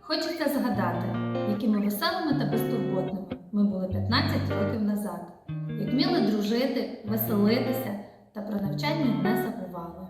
хочеться згадати, якими веселими та безтурботними ми були 15 років назад, як вміли дружити, веселитися та про навчання не забували.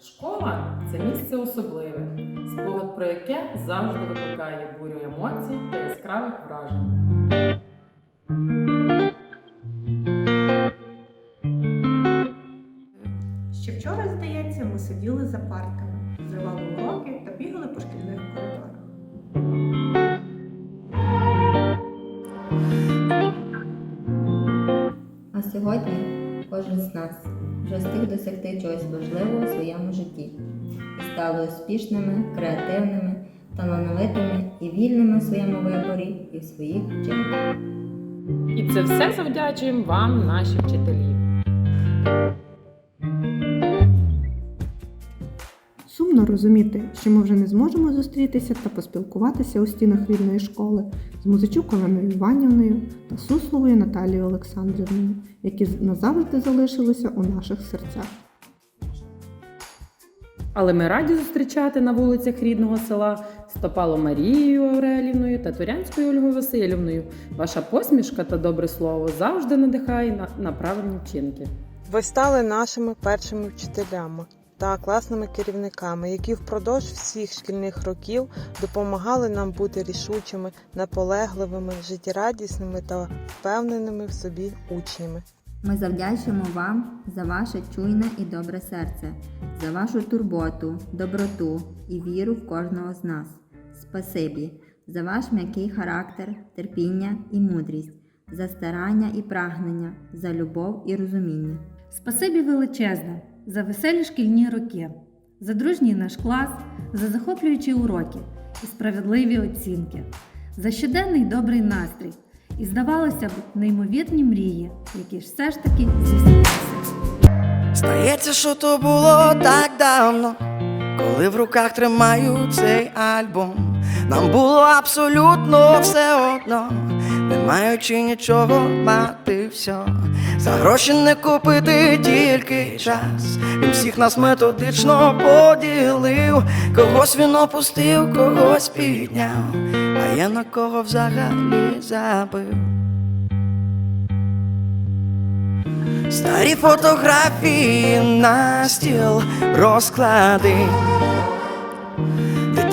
Школа це місце особливе, спогад про яке завжди викликає бурю емоцій та яскравих вражень. Сиділи за партами, зривали уроки та бігали по шкільних коридорах. А сьогодні кожен з нас вже встиг досягти чогось важливого у своєму житті і стали успішними, креативними, талановитими і вільними в своєму виборі і в своїх вчинках. І це все завдячуємо вам, наші вчителі. Сумно розуміти, що ми вже не зможемо зустрітися та поспілкуватися у стінах рідної школи з Музичук Оленою Іванівною та Сусловою Наталією Олександрівною, які назавжди залишилися у наших серцях. Але ми раді зустрічати на вулицях рідного села Стопало Марією Аурелівною та Турянською Ольгою Васильівною. Ваша посмішка та добре слово завжди надихає на, на правильні вчинки. Ви стали нашими першими вчителями та класними керівниками, які впродовж всіх шкільних років допомагали нам бути рішучими, наполегливими, життєрадісними та впевненими в собі учнями. Ми завдячуємо вам за ваше чуйне і добре серце, за вашу турботу, доброту і віру в кожного з нас. Спасибі за ваш м'який характер, терпіння і мудрість, за старання і прагнення, за любов і розуміння. Спасибі величезне за веселі шкільні роки, за дружній наш клас, за захоплюючі уроки і справедливі оцінки, за щоденний добрий настрій і, здавалося б, неймовірні мрії, які ж все ж таки здійснилися. Здається, що то було так давно, коли в руках тримаю цей альбом. Нам було абсолютно все одно, не маючи нічого мати все. За гроші не купити тільки час. Він всіх нас методично поділив. Когось він опустив, когось підняв, а я на кого взагалі забив. Старі фотографії на стіл розклади,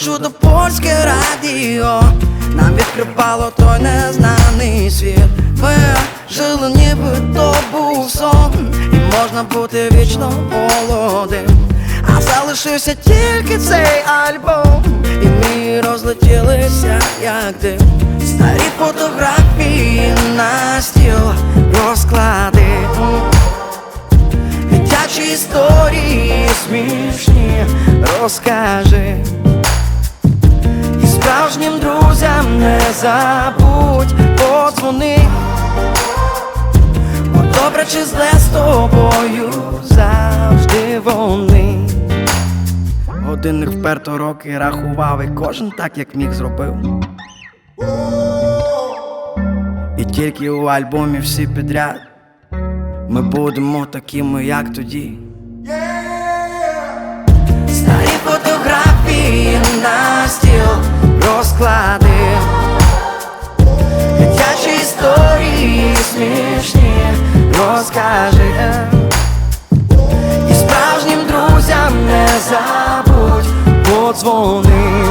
чудо польське радіо нам відкривало той незнаний світ. Ми жили, ніби то був сон, і можна бути вічно молодим. А залишився тільки цей альбом, і ми розлетілися, як дим. Старі фотографії на стіл розклади. Дитячі історії смішні розкажи. Забудь подзвони. Бо добре чи зле з тобою завжди вони. Годинник вперто роки рахував, і кожен так, як міг зробив. І тільки у альбомі всі підряд. Ми будемо такими, як тоді. Розкажи. І справжнім друзям не забудь подзвони.